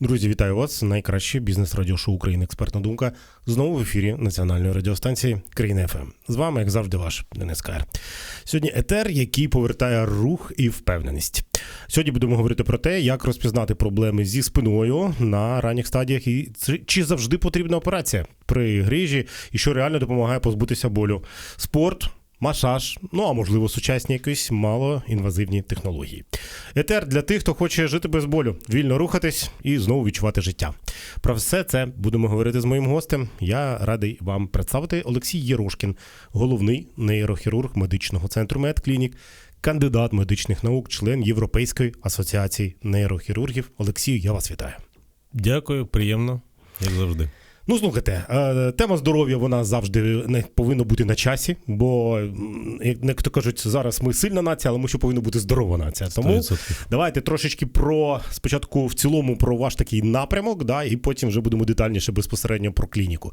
Друзі, вітаю вас! Найкраще бізнес радіошоу України Експертна думка знову в ефірі національної радіостанції Країна ФМ. З вами, як завжди, ваш Денис Каєр. Сьогодні етер, який повертає рух і впевненість. Сьогодні будемо говорити про те, як розпізнати проблеми зі спиною на ранніх стадіях, і чи завжди потрібна операція при грижі, і що реально допомагає позбутися болю. Спорт. Масаж, ну а можливо, сучасні якісь малоінвазивні технології. Етер для тих, хто хоче жити без болю, вільно рухатись і знову відчувати життя. Про все це будемо говорити з моїм гостем. Я радий вам представити Олексій Єрошкін, головний нейрохірург медичного центру Медклінік, кандидат медичних наук, член Європейської асоціації нейрохірургів. Олексію, я вас вітаю. Дякую, приємно, як завжди. Ну, слухайте, е, тема здоров'я вона завжди не повинна бути на часі, бо як як то кажуть, зараз ми сильна нація, але ми ще повинна бути здорова нація. Тому 100%. давайте трошечки про спочатку в цілому про ваш такий напрямок, да, і потім вже будемо детальніше безпосередньо про клініку.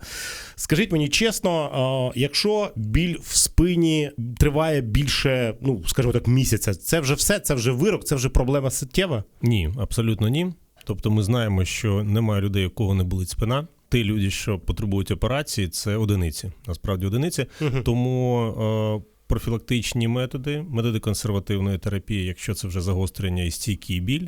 Скажіть мені чесно, е, якщо біль в спині триває більше, ну скажімо так, місяця, це вже все, це вже вирок, це вже проблема суттєва. Ні, абсолютно ні. Тобто ми знаємо, що немає людей, у кого не болить спина. Ті люди, що потребують операції, це одиниці. Насправді одиниці. Тому е, профілактичні методи, методи консервативної терапії, якщо це вже загострення і стійкий біль,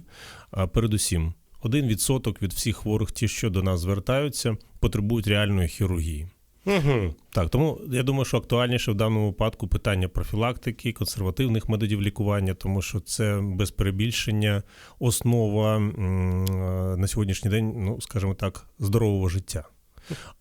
а передусім, один відсоток від всіх хворих, ті, що до нас звертаються, потребують реальної хірургії. Угу. Так, тому я думаю, що актуальніше в даному випадку питання профілактики, консервативних методів лікування, тому що це без перебільшення основа е, на сьогоднішній день, ну скажімо так, здорового життя.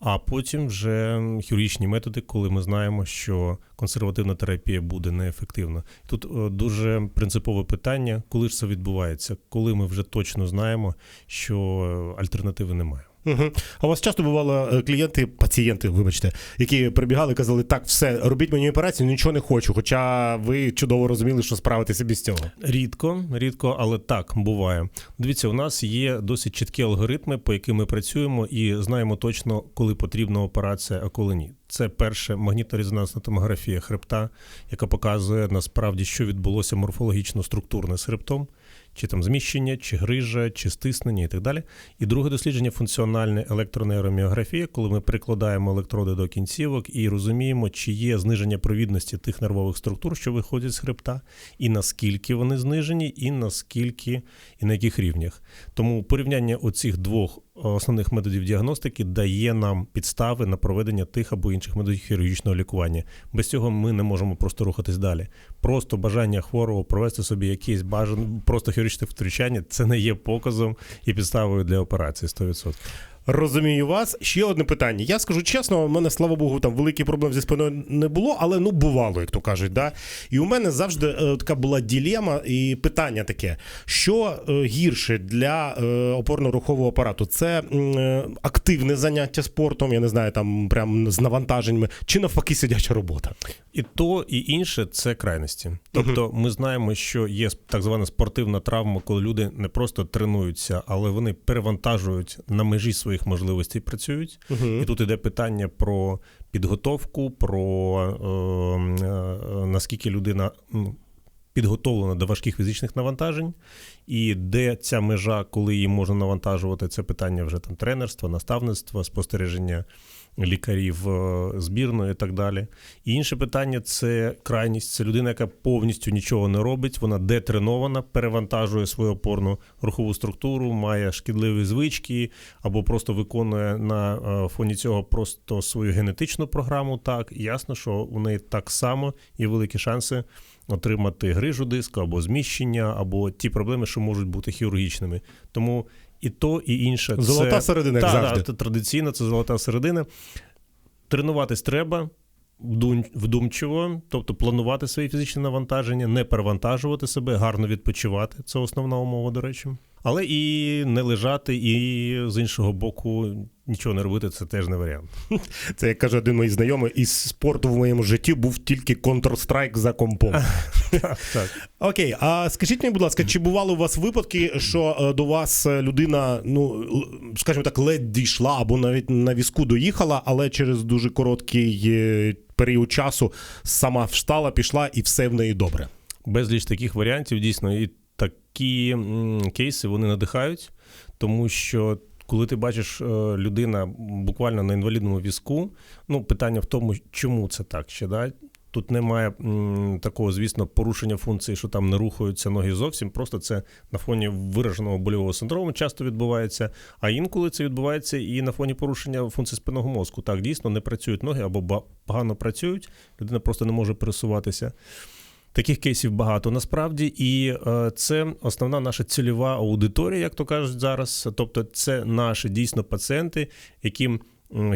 А потім вже хірургічні методи, коли ми знаємо, що консервативна терапія буде неефективна. Тут е, дуже принципове питання, коли ж це відбувається, коли ми вже точно знаємо, що е, альтернативи немає. Угу. А у вас часто бувало е, клієнти, пацієнти, вибачте, які прибігали і казали, так, все, робіть мені операцію, нічого не хочу. Хоча ви чудово розуміли, що справитеся без цього. Рідко, рідко, але так буває. Дивіться, у нас є досить чіткі алгоритми, по яким ми працюємо, і знаємо точно, коли потрібна операція, а коли ні. Це перше магнітно-резонансна томографія хребта, яка показує насправді, що відбулося морфологічно структурно з хребтом, чи там зміщення, чи грижа, чи стиснення і так далі. І друге дослідження функціональне електронейроміографія, коли ми прикладаємо електроди до кінцівок і розуміємо, чи є зниження провідності тих нервових структур, що виходять з хребта, і наскільки вони знижені, і наскільки і на яких рівнях. Тому порівняння оцих двох основних методів діагностики дає нам підстави на проведення тих або інших методів хірургічного лікування. Без цього ми не можемо просто рухатись далі. Просто бажання хворого провести собі якийсь бажане, просто хірургічне втручання це не є показом і підставою для операції 100%. Розумію вас. Ще одне питання. Я скажу чесно, у мене, слава Богу, там великих проблем зі спиною не було, але ну бувало, як то кажуть. Да? І у мене завжди е, така була ділема і питання таке: що е, гірше для е, опорно-рухового апарату? Це е, активне заняття спортом, я не знаю, там прям з навантаженнями, чи навпаки сидяча робота? І то, і інше це крайності. Тобто, ми знаємо, що є так звана спортивна травма, коли люди не просто тренуються, але вони перевантажують на межі своїх можливостей працюють. І тут іде питання про підготовку, про е, е, наскільки людина. Підготовлена до важких фізичних навантажень, і де ця межа, коли її можна навантажувати, це питання вже там тренерства, наставництва, спостереження лікарів е, збірної і так далі. І інше питання це крайність. Це людина, яка повністю нічого не робить, вона детренована, перевантажує свою опорну рухову структуру, має шкідливі звички або просто виконує на е, фоні цього просто свою генетичну програму. Так, ясно, що у неї так само є великі шанси. Отримати грижу диску або зміщення, або ті проблеми, що можуть бути хірургічними. Тому і то, і інше Золота це... середина, як Та, завжди. та, традиційно це золота середина. Тренуватись треба вдумчиво, тобто планувати свої фізичні навантаження, не перевантажувати себе, гарно відпочивати. Це основна умова, до речі. Але і не лежати, і з іншого боку нічого не робити це теж не варіант. Це як каже один мій знайомий, із спорту в моєму житті був тільки Counter-Strike за компом. Окей, а скажіть мені, будь ласка, чи бували у вас випадки, що е, до вас е, людина, ну скажімо так, ледь дійшла або навіть на візку доїхала, але через дуже короткий е, період часу сама встала, пішла і все в неї добре. Безліч таких варіантів дійсно, і такі кейси вони надихають, тому що. Коли ти бачиш е, людина буквально на інвалідному візку, ну питання в тому, чому це так ще да? Тут немає м, такого, звісно, порушення функції, що там не рухаються ноги зовсім. Просто це на фоні вираженого больового синдрому часто відбувається. А інколи це відбувається і на фоні порушення функції спинного мозку. Так, дійсно не працюють ноги або погано працюють, людина просто не може пересуватися. Таких кейсів багато насправді, і е, це основна наша цільова аудиторія, як то кажуть зараз. Тобто, це наші дійсно пацієнти, яким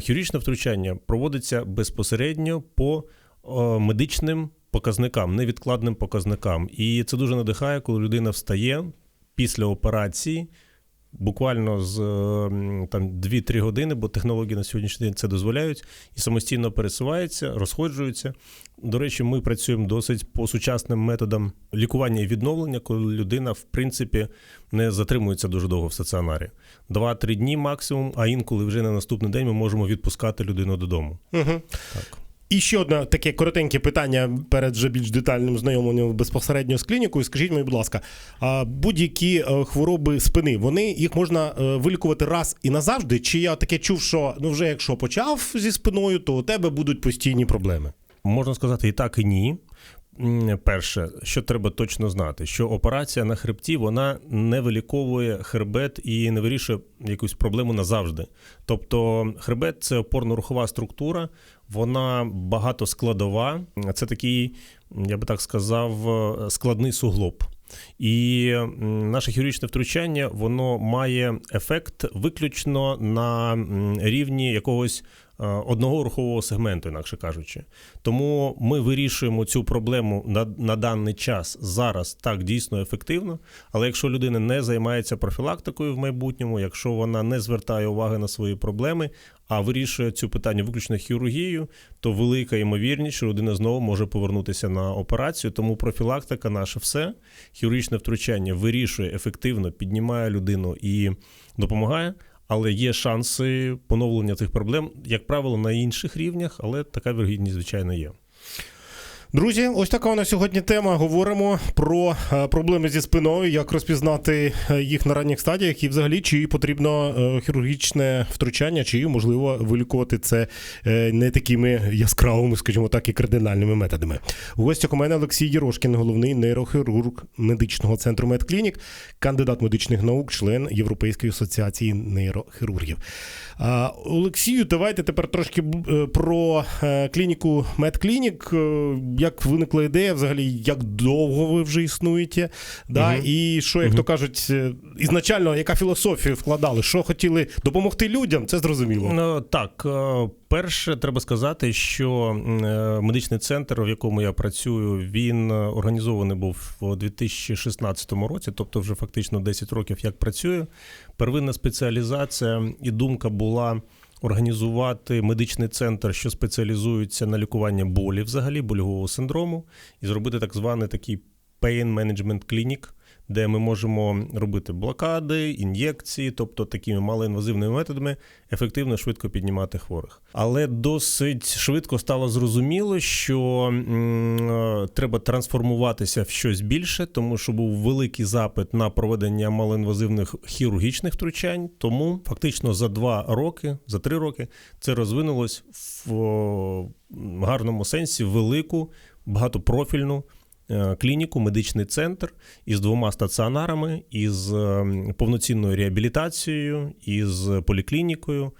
хірургічне втручання проводиться безпосередньо по медичним показникам, невідкладним показникам. І це дуже надихає, коли людина встає після операції. Буквально з е, там 2-3 години, бо технології на сьогоднішній день це дозволяють, і самостійно пересувається, розходжується. До речі, ми працюємо досить по сучасним методам лікування і відновлення, коли людина, в принципі, не затримується дуже довго в стаціонарі. 2-3 дні максимум, а інколи вже на наступний день ми можемо відпускати людину додому. Угу. Так. І ще одне таке коротеньке питання перед вже більш детальним знайомленням безпосередньо з клінікою. Скажіть мені, будь ласка, будь-які е, хвороби спини, вони їх можна е, вилікувати раз і назавжди? Чи я таке чув, що ну вже якщо почав зі спиною, то у тебе будуть постійні проблеми? Можна сказати і так, і ні. Перше, що треба точно знати, що операція на хребті вона не виліковує хребет і не вирішує якусь проблему назавжди. Тобто, хребет це опорно-рухова структура, вона багатоскладова. Це такий, я би так сказав, складний суглоб. І наше хірургічне втручання воно має ефект виключно на рівні якогось одного рухового сегменту, інакше кажучи. Тому ми вирішуємо цю проблему на, на даний час зараз так дійсно ефективно. Але якщо людина не займається профілактикою в майбутньому, якщо вона не звертає уваги на свої проблеми, а вирішує цю питання виключно хірургією, то велика ймовірність, що людина знову може повернутися на операцію. Тому профілактика наше все. Хірургічне втручання вирішує ефективно, піднімає людину і допомагає. Але є шанси поновлення цих проблем, як правило, на інших рівнях, але така вірогідність, звичайно, є. Друзі, ось така у нас сьогодні тема. Говоримо про е, проблеми зі спиною, як розпізнати е, їх на ранніх стадіях, і взагалі чи потрібно е, хірургічне втручання, чи можливо вилікувати це не такими яскравими, скажімо так, і кардинальними методами. У гостях у мене Олексій Єрошкін, головний нейрохірург медичного центру Медклінік, кандидат медичних наук, член Європейської асоціації нейрохірургів. Олексію, давайте тепер трошки е, про е, клініку Медклінік. Е, Як виникла ідея, взагалі, як довго ви вже існуєте? Да? Мгм. І що, як то кажуть, ізначально, яка філософія вкладали? Що хотіли допомогти людям? Це зрозуміло. Ну, так, перше, треба сказати, що медичний центр, в якому я працюю, він організований був у 2016 році, тобто вже фактично 10 років як працюю. Первинна спеціалізація і думка була. Організувати медичний центр, що спеціалізується на лікуванні болі, взагалі больового синдрому, і зробити так званий такий pain management clinic, де ми можемо робити блокади, ін'єкції, тобто такими малоінвазивними методами ефективно швидко піднімати хворих. Але досить швидко стало зрозуміло, що е, треба трансформуватися в щось більше, тому що був великий запит на проведення малоінвазивних хірургічних втручань. Тому фактично за два роки, за три роки, це розвинулось в гарному сенсі велику багатопрофільну е, клініку, медичний центр із двома стаціонарами, із е, повноцінною реабілітацією, із поліклінікою,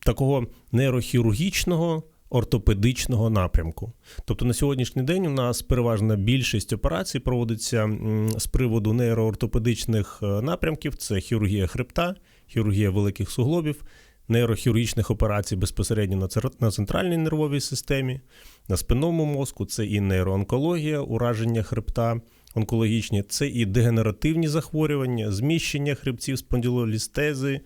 такого нейрохірургічного. Ортопедичного напрямку. Тобто на сьогоднішній день у нас переважна більшість операцій проводиться з приводу нейроортопедичних е, напрямків: це хірургія хребта, хірургія великих суглобів, нейрохірургічних операцій безпосередньо на центральній нервовій системі, на спинному мозку, це і нейроонкологія, ураження хребта онкологічні, це і дегенеративні захворювання, зміщення хребців, спондилолістези,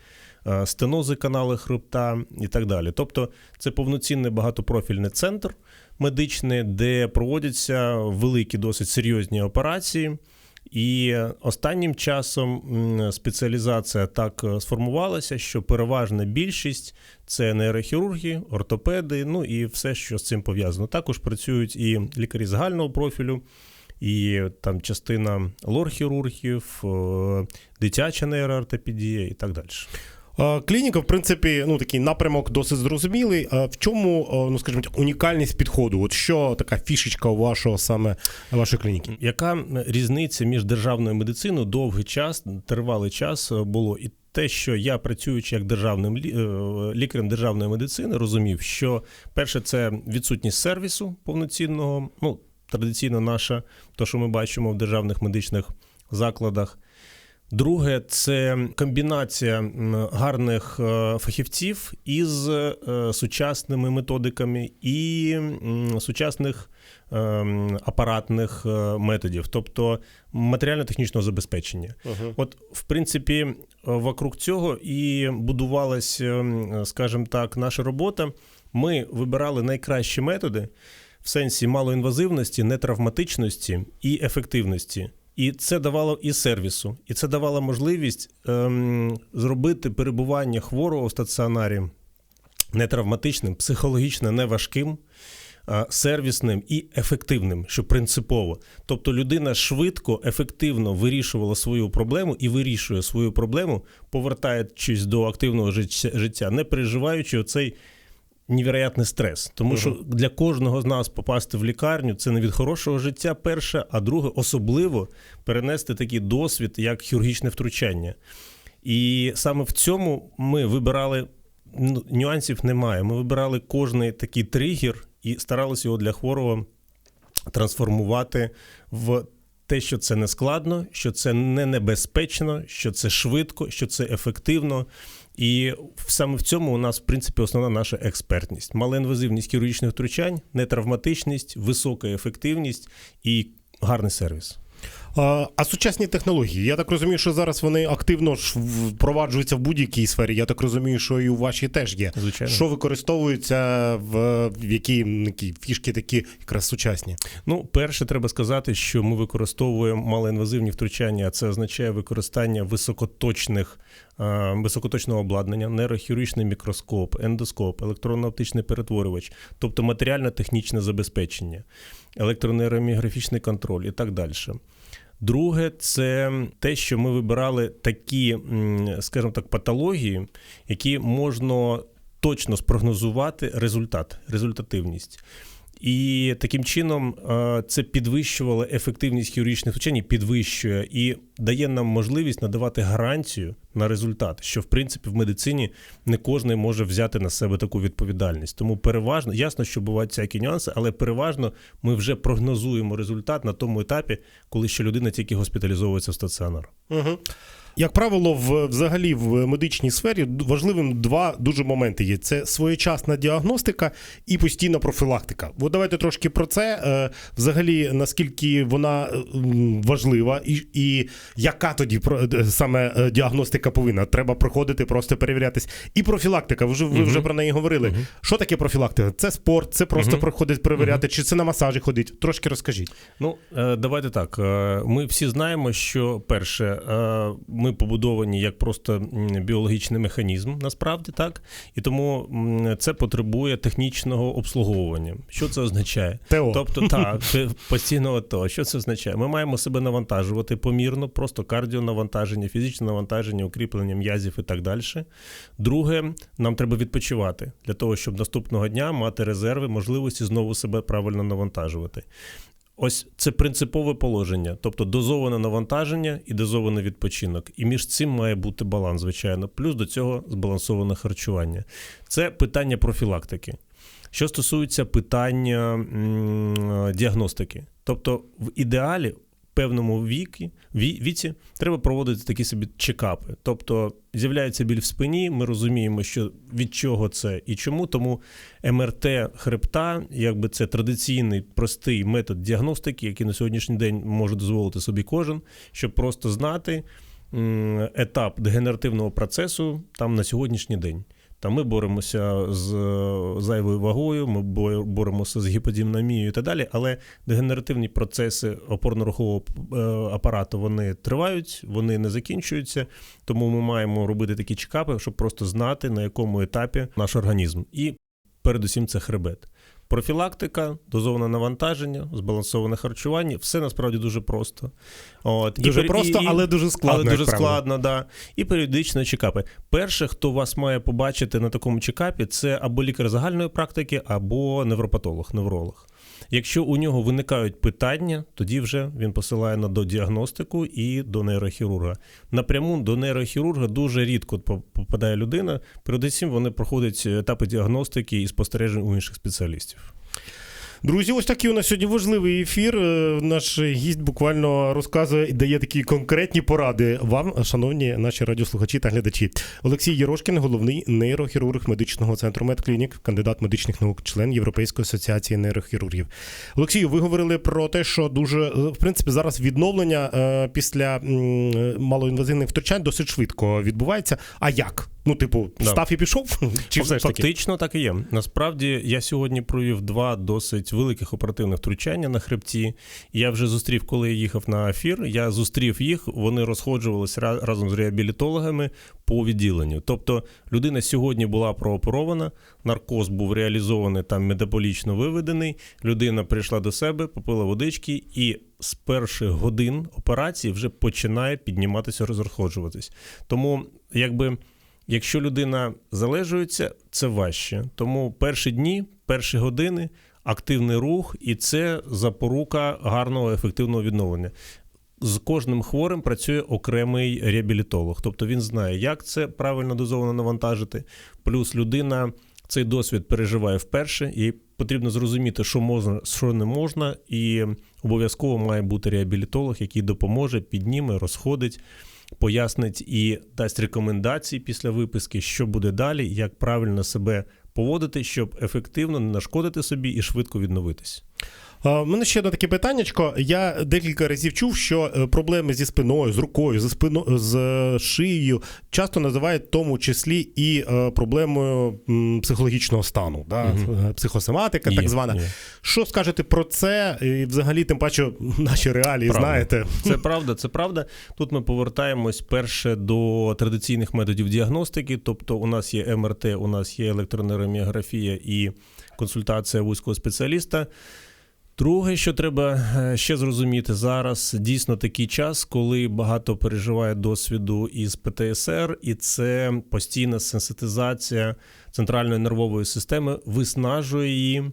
е, стенози канали хребта і так далі. Тобто це повноцінний багатопрофільний центр медичний, де проводяться великі, досить серйозні операції. І останнім часом спеціалізація так е, сформувалася, що переважна більшість це нейрохірурги, ортопеди, ну і все, що з цим пов'язано. Також працюють і лікарі загального профілю, і там частина лор-хірургів, е, дитяча нейроортопедія і так далі. Е, Клініка, в принципі, ну такий напрямок досить зрозумілий. А В чому, е, ну скажімо, унікальність підходу? От що така фішечка у вашого саме вашої клініки? Яка різниця між державною медициною довгий час, тривалий час е, було і те, що я працюючи як державним е, лікарем державної медицини, розумів, що перше це відсутність сервісу повноцінного, ну традиційно наша, то що ми бачимо в державних медичних закладах. Друге, це комбінація гарних е, фахівців із е, сучасними методиками і сучасних е, апаратних методів, тобто матеріально-технічного забезпечення. От, в принципі, вокруг цього і будувалась, е, скажімо так, наша робота. Ми вибирали найкращі методи в сенсі малоінвазивності, нетравматичності і ефективності. І це давало і сервісу, і це давало можливість ем, зробити перебування хворого в стаціонарі нетравматичним, психологічно неважким, а, сервісним і ефективним, що принципово. Тобто людина швидко, ефективно вирішувала свою проблему і вирішує свою проблему, повертаючись до активного життя, не переживаючи оцей невероятний стрес. Тому що для кожного з нас попасти в лікарню це не від хорошого життя, перше, а друге, особливо перенести такий досвід, як хірургічне втручання. І саме в цьому ми вибирали ну, нюансів немає. Ми вибирали кожний такий тригер і старалися його для хворого трансформувати в те, що це не складно, що це не небезпечно, що це швидко, що це ефективно. І саме в цьому у нас, в принципі, основна наша експертність. Малоінвазивність хірургічних втручань, нетравматичність, висока ефективність і гарний сервіс. А, сучасні технології, я так розумію, що зараз вони активно впроваджуються в будь-якій сфері. Я так розумію, що і у вашій теж є. Звичайно. Що використовується в, в які, які фішки такі якраз сучасні? Ну, перше, треба сказати, що ми використовуємо малоінвазивні втручання, а це означає використання високоточних, високоточного обладнання, нейрохірургічний мікроскоп, ендоскоп, електронно-оптичний перетворювач, тобто матеріально-технічне забезпечення, електронейроміграфічний контроль і так далі. Друге, це те, що ми вибирали такі, скажімо так, патології, які можна точно спрогнозувати результат, результативність. І таким чином е, це підвищувало ефективність хірургічних і підвищує і дає нам можливість надавати гарантію на результат, що в принципі в медицині не кожен може взяти на себе таку відповідальність. Тому переважно, ясно, що бувають всякі нюанси, але переважно ми вже прогнозуємо результат на тому етапі, коли ще людина тільки госпіталізовується в стаціонар. Угу. Як правило, в взагалі в медичній сфері важливим два дуже моменти є: це своєчасна діагностика і постійна профілактика. От давайте трошки про це. Е, Взагалі, наскільки вона е, важлива, і, і яка тоді е, саме діагностика повинна? Треба проходити, просто перевірятись. І профілактика. Ви вже ви вже про неї говорили. Що таке профілактика? Це спорт, це просто проходить перевіряти, чи це на масажі ходить? Трошки розкажіть. Ну, давайте так. Ми всі знаємо, що перше, ми побудовані як просто біологічний механізм, насправді так, і тому це потребує технічного обслуговування. Що це означає? ТО. Тобто, так, постійного ТО. Що це означає? Ми маємо себе навантажувати помірно, просто кардіонавантаження, фізичне навантаження, укріплення м'язів і так далі. Друге, нам треба відпочивати для того, щоб наступного дня мати резерви, можливості знову себе правильно навантажувати. Ось це принципове положення, тобто дозоване навантаження і дозований відпочинок. І між цим має бути баланс, звичайно. Плюс до цього збалансоване харчування. Це питання профілактики. Що стосується питання м, діагностики, тобто в ідеалі певному вікі, ві- віці треба проводити такі собі чекапи. Тобто з'являється біль в спині, ми розуміємо, що від чого це і чому. Тому МРТ хребта, якби це традиційний простий метод діагностики, який на сьогоднішній день може дозволити собі кожен, щоб просто знати етап дегенеративного процесу там на сьогоднішній день. Там ми боремося з е, зайвою вагою, ми боремося з гіподімнамією і так далі. Але дегенеративні процеси опорно-рухового е, апарату вони тривають, вони не закінчуються. Тому ми маємо робити такі чекапи, щоб просто знати, на якому етапі наш організм. І передусім це хребет. Профілактика, дозоване навантаження, збалансоване харчування все насправді дуже просто. От. Дуже і, просто, але дуже складно, Але дуже складно, да. І періодично чекапи. Перше, хто вас має побачити на такому чекапі, це або лікар загальної практики, або невропатолог, невролог. Якщо у нього виникають питання, тоді вже він посилає на додіагностику і до нейрохірурга. Напряму до нейрохірурга дуже рідко попадає людина. Передусім вони проходять етапи діагностики і спостережень у інших спеціалістів. Друзі, ось такий у нас сьогодні важливий ефір. Е, Наш гість буквально розказує і дає такі конкретні поради вам, шановні наші радіослухачі та глядачі. Олексій Єрошкін, головний нейрохірург медичного центру Медклінік, кандидат медичних наук, член Європейської асоціації нейрохірургів. Олексію, ви говорили про те, що дуже е, в принципі зараз відновлення е, після малоінвазивних втручань досить швидко відбувається. А як? Ну, типу, став і пішов? Чи все ж таки? Фактично так і є. Насправді я сьогодні провів два досить великих оперативних втручання на хребті. Я вже зустрів, коли я їхав на ефір. Я зустрів їх, вони розходжувалися разом з реабілітологами по відділенню. Тобто людина сьогодні була прооперована, наркоз був реалізований там метаболічно виведений. Людина прийшла до себе, попила водички і. З перших годин операції вже починає підніматися, розходжуватись. Тому, якби Якщо людина залежується, це важче. Тому перші дні, перші години, активний рух, і це запорука гарного ефективного відновлення. З кожним хворим працює окремий реабілітолог, тобто він знає, як це правильно дозовано навантажити. Плюс людина цей досвід переживає вперше, і потрібно зрозуміти, що можна, що не можна, і обов'язково має бути реабілітолог, який допоможе, підніме, розходить пояснить і дасть рекомендації після виписки, що буде далі, як правильно себе поводити, щоб ефективно не нашкодити собі і швидко відновитись. У мене ще одне таке питаннячко. Я декілька разів чув, що е, проблеми зі спиною, з рукою, зі спино, з шиєю часто називають в тому числі і е, проблемою психологічного стану, да? Е, психосоматика, так звана. є. Що скажете про це? І взагалі, тим паче, наші реалії, Правда. знаєте. Це правда, це правда. Тут ми повертаємось перше до традиційних методів діагностики. Тобто, у нас є МРТ, у нас є електронейроміографія і консультація вузького спеціаліста. Друге, що треба е, ще зрозуміти зараз, дійсно такий час, коли багато переживає досвіду із ПТСР, і це постійна сенситизація центральної нервової системи виснажує її.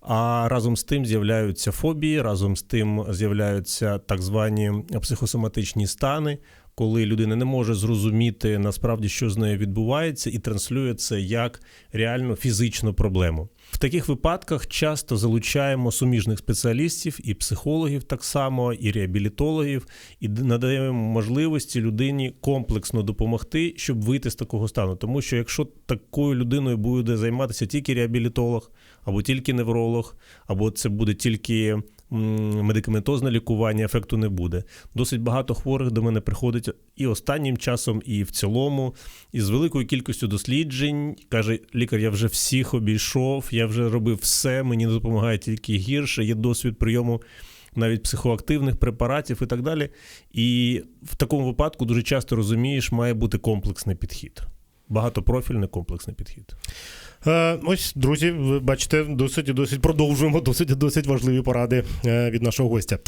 А разом з тим з'являються фобії, разом з тим з'являються так звані психосоматичні стани, коли людина не може зрозуміти насправді, що з нею відбувається, і транслює це як реальну фізичну проблему. В таких випадках часто залучаємо суміжних спеціалістів і психологів так само, і реабілітологів, і надаємо можливості людині комплексно допомогти, щоб вийти з такого стану. Тому що якщо такою людиною буде займатися тільки реабілітолог, або тільки невролог, або це буде тільки медикаментозне лікування, ефекту не буде. Досить багато хворих до мене приходить і останнім часом, і в цілому, і з великою кількістю досліджень. Каже, лікар, я вже всіх обійшов, я вже робив все, мені допомагає тільки гірше, є досвід прийому. Навіть психоактивних препаратів і так далі. І в такому випадку дуже часто розумієш, має бути комплексний підхід. Багатопрофільний комплексний підхід. Е, ось, друзі, ви бачите, досить досить продовжуємо досить досить важливі поради е, від нашого гостя.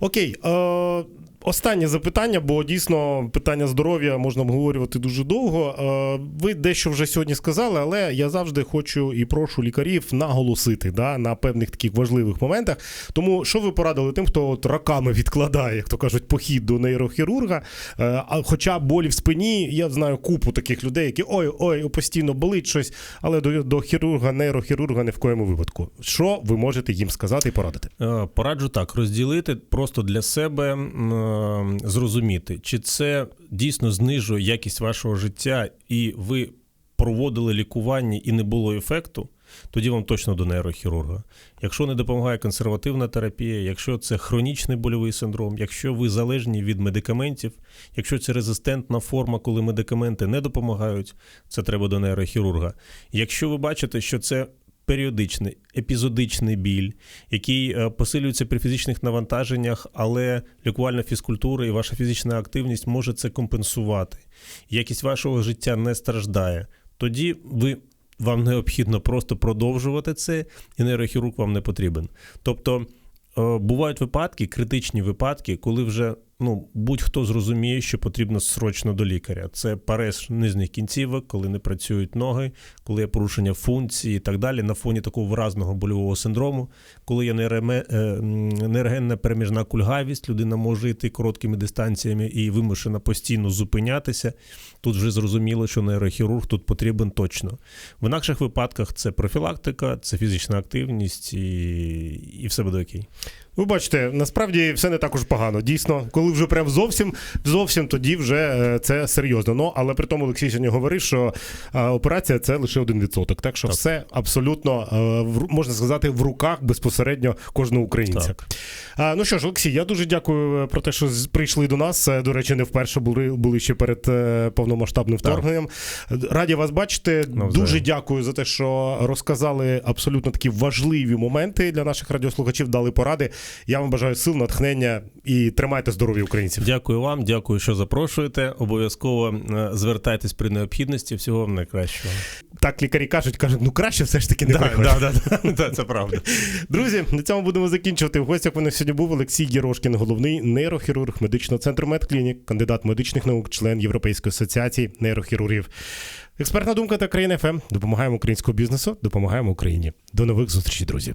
Окей, е, останнє запитання, бо дійсно питання здоров'я можна обговорювати дуже довго. Е, ви дещо вже сьогодні сказали, але я завжди хочу і прошу лікарів наголосити да, на певних таких важливих моментах. Тому що ви порадили тим, хто от роками відкладає, як то кажуть, похід до нейрохірурга. Е, а хоча болі в спині, я знаю купу таких людей, які ой, ой, постійно болить щось, але до, до хірурга, нейрохірурга ні в коєму випадку. Що ви можете їм сказати і порадити? Е, Пораджу так: розділити просто для себе зрозуміти, чи це дійсно знижує якість вашого життя, і ви проводили лікування і не було ефекту, тоді вам точно до нейрохірурга. Якщо не допомагає консервативна терапія, якщо це хронічний больовий синдром, якщо ви залежні від медикаментів, якщо це резистентна форма, коли медикаменти не допомагають, це треба до нейрохірурга. Якщо ви бачите, що це періодичний епізодичний біль, який е, посилюється при фізичних навантаженнях, але лікувальна фізкультура і ваша фізична активність може це компенсувати. Якість вашого життя не страждає. Тоді ви. Вам необхідно просто продовжувати це, і нейрохірург вам не потрібен. Тобто е, бувають випадки, критичні випадки, коли вже ну, будь-хто зрозуміє, що потрібно срочно до лікаря. Це парез нижніх кінцівок, коли не працюють ноги, коли є порушення функції і так далі, на фоні такого виразного больового синдрому, коли є нейреме- е, нейрогенна переміжна кульгавість, людина може йти короткими дистанціями і вимушена постійно зупинятися. Тут вже зрозуміло, що нейрохірург тут потрібен точно. В інакших випадках це профілактика, це фізична активність і, і все буде окей. Ви бачите, насправді все не так уж погано. Дійсно, коли вже прям зовсім зовсім тоді вже е, це серйозно. Ну але при тому Олексій сьогодні говорив, що е, операція це лише один відсоток. Так що Так. все абсолютно е, можна сказати в руках безпосередньо кожного українця. Так. Ну що ж, Олексій, я дуже дякую про те, що прийшли до нас. До речі, не вперше були, були ще перед повномасштабним Так. вторгненням. Раді вас бачити. Навзаєм. Дуже дякую за те, що розказали абсолютно такі важливі моменти для наших радіослухачів, дали поради. Я вам бажаю сил, натхнення і тримайте здоров'я українців. Дякую вам, дякую, що запрошуєте. Обов'язково е, звертайтесь при необхідності. Всього вам найкращого. Так лікарі кажуть, кажуть, ну краще все ж таки не приходь. да, да, да, це правда. Друзі, на цьому будемо закінчувати. В гостях у нас сьогодні був Олексій Єрошкін, головний нейрохірург медичного центру Медклінік, кандидат медичних наук, член Європейської асоціації нейрохірургів. Експертна думка та країна ФМ. Допомагаємо українському бізнесу, допомагаємо Україні. До нових зустрічей, друзі.